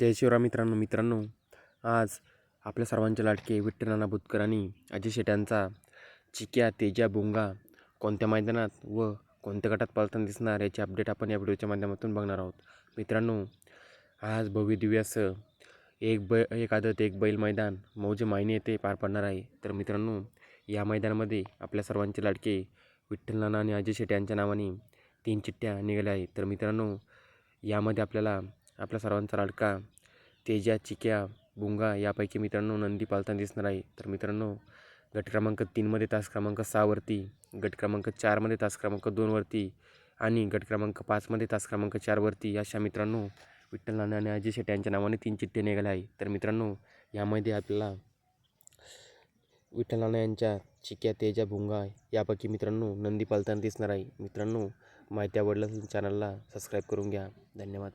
जय शिवराम मित्रांनो मित्रांनो. आज आपल्या सर्वांचे लाडके विठ्ठल नाना बुतकर आणि अजय शेट्यांचा चिक्या तेजा बुंगा कोणत्या मैदानात व कोणत्या गटात पळताना दिसणार याची अपडेट आपण या व्हिडिओच्या माध्यमातून बघणार आहोत. मित्रांनो आज भव्य असं एक बै एक आदत एक बैल मैदान मौजे मायने येथे पार पडणार आहे. तर मित्रांनो या मैदानामध्ये आपल्या सर्वांचे लाडके विठ्ठल नाना आणि अजय शेट्यांच्या नावाने तीन चिठ्ठ्या निघाल्या आहेत. तर मित्रांनो यामध्ये आपल्याला आपल्या सर्वांचा लाडका तेजा चिक्या बुंगा यापैकी मित्रांनो नंदी पालताना दिसणार आहे. तर मित्रांनो गट क्रमांक तीनमध्ये तास क्रमांक सहावरती गट क्रमांक चारमध्ये तास क्रमांक दोनवरती आणि गट क्रमांक पाचमध्ये तास क्रमांक चारवरती अशा मित्रांनो विठ्ठल नाना आणि अजय शेट्टी यांच्या नावाने तीन चिठ्ठे निघाले आहे तर मित्रांनो यामध्ये आपल्याला विठ्ठल नाना यांच्या चिक्या तेजा भुंगा यापैकी मित्रांनो नंदी पालताना दिसणार आहे. मित्रांनो माहिती आवडलं चॅनलला सबस्क्राईब करून घ्या. धन्यवाद.